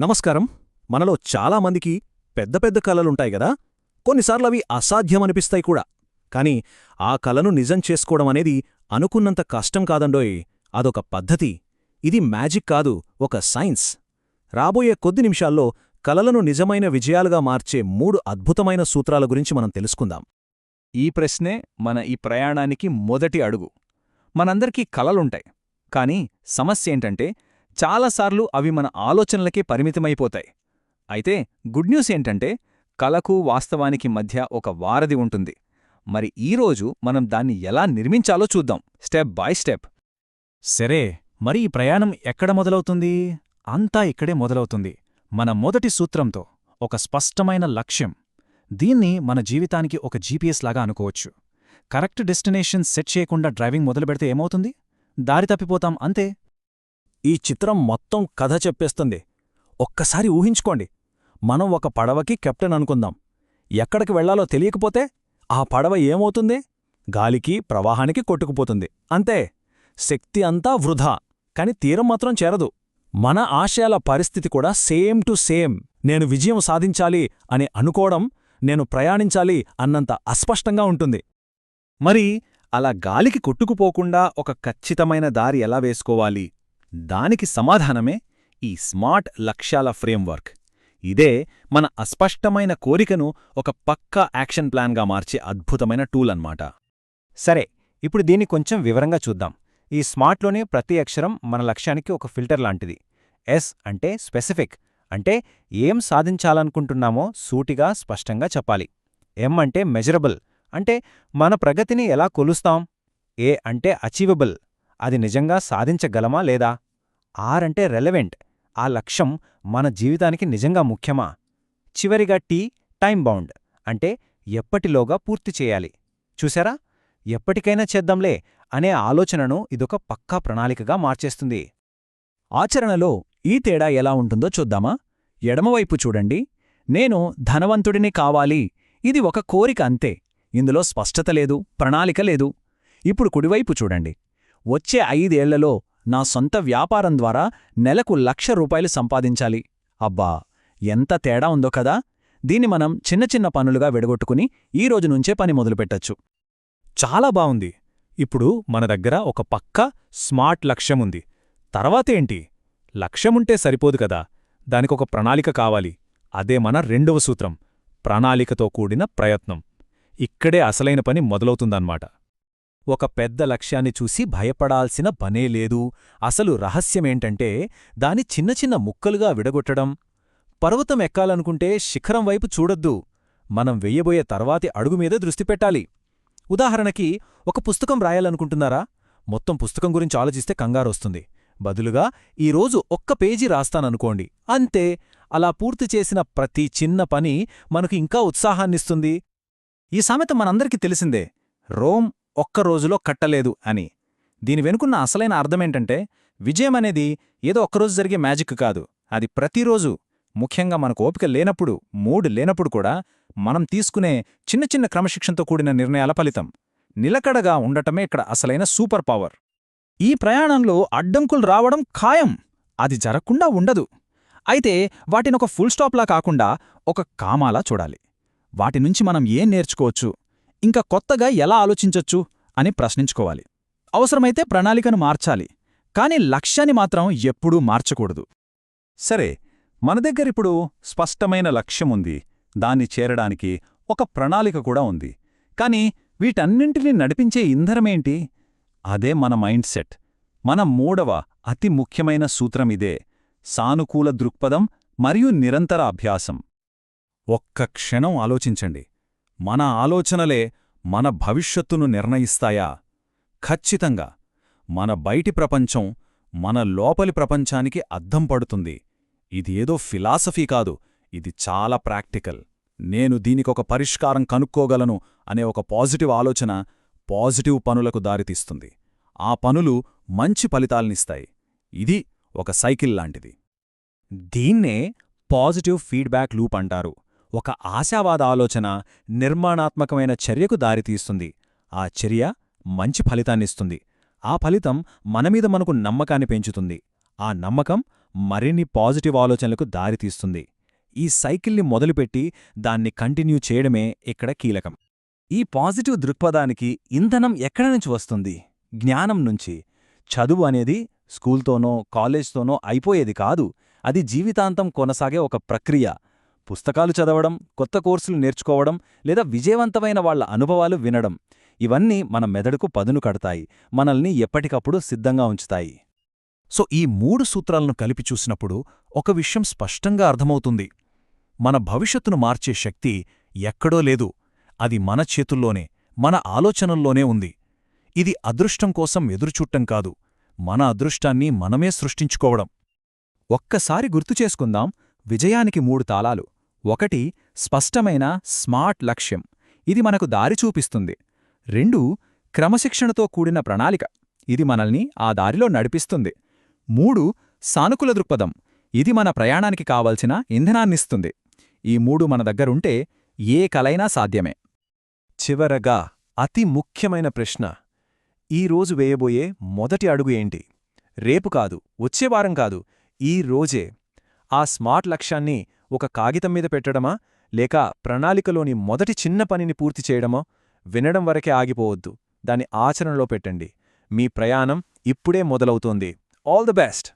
నమస్కారం. మనలో చాలామందికి పెద్ద పెద్ద కలలుంటాయి గదా? కొన్నిసార్లు అవి అసాధ్యమనిపిస్తాయి కూడా. కాని ఆ కలను నిజం చేసుకోవడం అనేది అనుకున్నంత కష్టం కాదండోయ్. అదొక పద్ధతి. ఇది మ్యాజిక్ కాదు ఒక సైన్స్. రాబోయే కొద్ది నిమిషాల్లో కలలను నిజమైన విజయాలుగా మార్చే మూడు అద్భుతమైన సూత్రాల గురించి మనం తెలుసుకుందాం. ఈ ప్రశ్నే మన ఈ ప్రయాణానికి మొదటి అడుగు. మనందరికీ కలలుంటాయి కానీ సమస్య ఏంటంటే చాలాసార్లు అవి మన ఆలోచనలకే పరిమితమైపోతాయి. అయితే గుడ్ న్యూస్ ఏంటంటే కలకు వాస్తవానికి మధ్య ఒక వారధి ఉంటుంది. మరి ఈరోజు మనం దాన్ని ఎలా నిర్మించాలో చూద్దాం. Step by step. సరే మరి ఈ ప్రయాణం ఎక్కడ మొదలవుతుంది? అంతా ఇక్కడే మొదలవుతుంది. మన మొదటి సూత్రంతో ఒక స్పష్టమైన లక్ష్యం. దీన్ని మన జీవితానికి ఒక జీపీఎస్ లాగా అనుకోవచ్చు. కరెక్ట్ డెస్టినేషన్ సెట్ చేయకుండా డ్రైవింగ్ మొదలుపెడితే ఏమవుతుంది? దారి తప్పిపోతాం అంతే. ఈ చిత్రం మొత్తం కథ చెప్పేస్తుంది. ఒక్కసారి ఊహించుకోండి. మనం ఒక పడవకి కెప్టెన్ అనుకుందాం. ఎక్కడికి వెళ్ళాలో తెలియకపోతే ఆ పడవ ఏమవుతుంది? గాలికి ప్రవాహానికి కొట్టుకుపోతుంది. అంతే. శక్తి అంతా వృధా. కాని తీరం మాత్రం చేరదు. మన ఆశయాల పరిస్థితి కూడా సేమ్ టు సేమ్. నేను విజయం సాధించాలి అని అనుకోవడం నేను ప్రయాణించాలి అన్నంత అస్పష్టంగా ఉంటుంది. మరి అలా గాలికి కొట్టుకుపోకుండా ఒక ఖచ్చితమైన దారి ఎలా వేసుకోవాలి? దానికి సమాధానమే ఈ స్మార్ట్ లక్ష్యాల ఫ్రేమ్వర్క్. ఇదే మన అస్పష్టమైన కోరికను ఒక పక్కా యాక్షన్ ప్లాన్గా మార్చే అద్భుతమైన టూల్ అన్నమాట సరే ఇప్పుడు దీన్ని కొంచెం వివరంగా చూద్దాం. ఈ స్మార్ట్లోనే ప్రతి అక్షరం మన లక్ష్యానికి ఒక ఫిల్టర్ లాంటిది. ఎస్ అంటే స్పెసిఫిక్ అంటే ఏం సాధించాలనుకుంటున్నామో సూటిగా స్పష్టంగా చెప్పాలి. ఎం అంటే మెజరబుల్ అంటే మన ప్రగతిని ఎలా కొలుస్తాం? ఏ అంటే అచీవబుల్ అది నిజంగా సాధించగలమా లేదా? ఆర్ అంటే రెలవెంట్. ఆ లక్ష్యం మన జీవితానికి నిజంగా ముఖ్యమా? చివరిగా టీ టైం బౌండ్ అంటే ఎప్పటిలోగా పూర్తి చేయాలి. చూసారా ఎప్పటికైనా చేద్దాంలే అనే ఆలోచనను ఇదొక పక్కా ప్రణాళికగా మార్చేస్తుంది. ఆచరణలో ఈ తేడా ఎలా ఉంటుందో చూద్దామా? ఎడమవైపు చూడండి. నేను ధనవంతుడిని కావాలి. ఇది ఒక కోరిక అంతే. ఇందులో స్పష్టత లేదు ప్రణాళిక లేదు. ఇప్పుడు కుడివైపు చూడండి. వచ్చే ఐదేళ్ళలో నా సొంత వ్యాపారం ద్వారా నెలకు లక్ష రూపాయలు సంపాదించాలి. అబ్బా! ఎంత తేడా ఉందో కదా! దీన్ని మనం చిన్న చిన్న పనులుగా విడగొట్టుకుని ఈ రోజు నుంచే పని మొదలుపెట్టచ్చు. చాలా బావుంది. ఇప్పుడు మన దగ్గర ఒక పక్క స్మార్ట్ లక్ష్యముంది తర్వాతేంటి లక్ష్యముంటే సరిపోదు కదా! దానికొక ప్రణాళిక కావాలి. అదే మన రెండవ సూత్రం. ప్రణాళికతో కూడిన ప్రయత్నం. ఇక్కడే అసలైన పని మొదలవుతుందన్నమాట. ఒక పెద్ద లక్ష్యాన్ని చూసి భయపడాల్సిన పనే లేదు. అసలు రహస్యమేంటంటే దాని చిన్న చిన్న ముక్కలుగా విడగొట్టడం. పర్వతం ఎక్కాలనుకుంటే శిఖరం వైపు చూడొద్దు. మనం వెయ్యబోయే తర్వాతి అడుగుమీద దృష్టి పెట్టాలి. ఉదాహరణకి ఒక పుస్తకం రాయాలనుకుంటున్నారా? మొత్తం పుస్తకం గురించి ఆలోచిస్తే కంగారొస్తుంది. బదులుగా ఈరోజు ఒక్క పేజీ రాస్తాననుకోండి. అంతే. అలా పూర్తి చేసిన ప్రతి చిన్న పని మనకు ఇంకా ఉత్సాహాన్నిస్తుంది. ఈ సామెత మనందరికీ తెలిసిందే. రోమ్ ఒక్క రోజులో కట్టలేదు అని. దీని వెనుకున్న అసలైన అర్థమేంటంటే విజయమనేది ఏదో ఒక్కరోజు జరిగే మ్యాజిక్ కాదు. అది ప్రతిరోజు ముఖ్యంగా మనకు ఓపిక లేనప్పుడు మూడ్ లేనప్పుడు కూడా మనం తీసుకునే చిన్న చిన్న క్రమశిక్షణతో కూడిన నిర్ణయాల ఫలితం. నిలకడగా ఉండటమే ఇక్కడ అసలైన సూపర్ పవర్. ఈ ప్రయాణంలో అడ్డంకులు రావడం ఖాయం. అది జరగకుండా ఉండదు. అయితే వాటినొక ఫుల్ స్టాప్లా కాకుండా ఒక కామాలా చూడాలి. వాటి నుంచి మనం ఏం నేర్చుకోవచ్చు? ఇంకా కొత్తగా ఎలా ఆలోచించొచ్చు అని ప్రశ్నించుకోవాలి. అవసరమైతే ప్రణాళికను మార్చాలి కాని లక్ష్యాన్ని మాత్రం ఎప్పుడూ మార్చకూడదు. సరే మన దగ్గరిప్పుడు స్పష్టమైన లక్ష్యముంది దాన్ని చేరడానికి ఒక ప్రణాళిక కూడా ఉంది కాని వీటన్నింటినీ నడిపించే ఇంధనమేంటి అదే మన మైండ్ సెట్. మన మూడవ అతి ముఖ్యమైన సూత్రమిదే సానుకూల దృక్పథం మరియు నిరంతర అభ్యాసం. ఒక్క క్షణం ఆలోచించండి. మన ఆలోచనలే మన భవిష్యత్తును నిర్ణయిస్తాయా? ఖచ్చితంగా. మన బయటి ప్రపంచం మన లోపలి ప్రపంచానికి అద్దం పడుతుంది. ఇది ఏదో ఫిలాసఫీ కాదు ఇది చాలా ప్రాక్టికల్. నేను దీనికొక పరిష్కారం కనుక్కోగలను అనే ఒక పాజిటివ్ ఆలోచన పాజిటివ్ పనులకు దారితీస్తుంది. ఆ పనులు మంచి ఫలితాల్నిస్తాయి. ఇది ఒక సైకిల్ లాంటిది. దీన్నే పాజిటివ్ ఫీడ్బ్యాక్ లూప్ అంటారు. ఒక ఆశావాద ఆలోచన నిర్మాణాత్మకమైన చర్యకు దారితీస్తుంది. ఆ చర్య మంచి ఫలితాన్నిస్తుంది. ఆ ఫలితం మనమీద మనకు నమ్మకాన్ని పెంచుతుంది. ఆ నమ్మకం మరిన్ని పాజిటివ్ ఆలోచనలకు దారితీస్తుంది. ఈ సైకిల్ని మొదలుపెట్టి దాన్ని కంటిన్యూ చేయడమే ఇక్కడ కీలకం. ఈ పాజిటివ్ దృక్పథానికి ఇంధనం ఎక్కడి నుంచి వస్తుంది? జ్ఞానం నుంచి. చదువు అనేది స్కూల్తోనో కాలేజ్తోనో అయిపోయేది కాదు. అది జీవితాంతం కొనసాగే ఒక ప్రక్రియ. పుస్తకాలు చదవడం కొత్త కోర్సులు నేర్చుకోవడం లేదా విజయవంతమైన వాళ్ళ అనుభవాలు వినడం ఇవన్నీ మన మెదడుకు పదును కడతాయి మనల్ని ఎప్పటికప్పుడు సిద్ధంగా ఉంచుతాయి. సో ఈ మూడు సూత్రాలను కలిపి చూసినప్పుడు ఒక విషయం స్పష్టంగా అర్థమవుతుంది. మన భవిష్యత్తును మార్చే శక్తి ఎక్కడో లేదు అది మన చేతుల్లోనే మన ఆలోచనల్లోనే ఉంది. ఇది అదృష్టం కోసం ఎదురుచూట్టం కాదు మన అదృష్టాన్ని మనమే సృష్టించుకోవడం. ఒక్కసారి గుర్తు చేసుకుందాం విజయానికి మూడు తాళాలు. ఒకటి స్పష్టమైన స్మార్ట్ లక్ష్యం. ఇది మనకు దారి చూపిస్తుంది. రెండు క్రమశిక్షణతో కూడిన ప్రణాళిక. ఇది మనల్ని ఆ దారిలో నడిపిస్తుంది. మూడు సానుకూల దృక్పథం. ఇది మన ప్రయాణానికి కావలసిన ఇంధనాన్నిస్తుంది. ఈ మూడు మన దగ్గరుంటే ఏ కలైనా సాధ్యమే. చివరగా అతి ముఖ్యమైన ప్రశ్న. ఈరోజు వేయబోయే మొదటి అడుగు ఏంటి? రేపు కాదు వచ్చేవారం కాదు ఈ రోజే. ఆ స్మార్ట్ లక్ష్యాన్ని ఒక కాగితం మీద పెట్టడమా? లేక ప్రణాళికలోని మొదటి చిన్న పనిని పూర్తి చేయడమో? వినడం వరకే ఆగిపోవద్దు. దాని ఆచరణలో పెట్టండి. మీ ప్రయాణం ఇప్పుడే మొదలవుతోంది. All the best!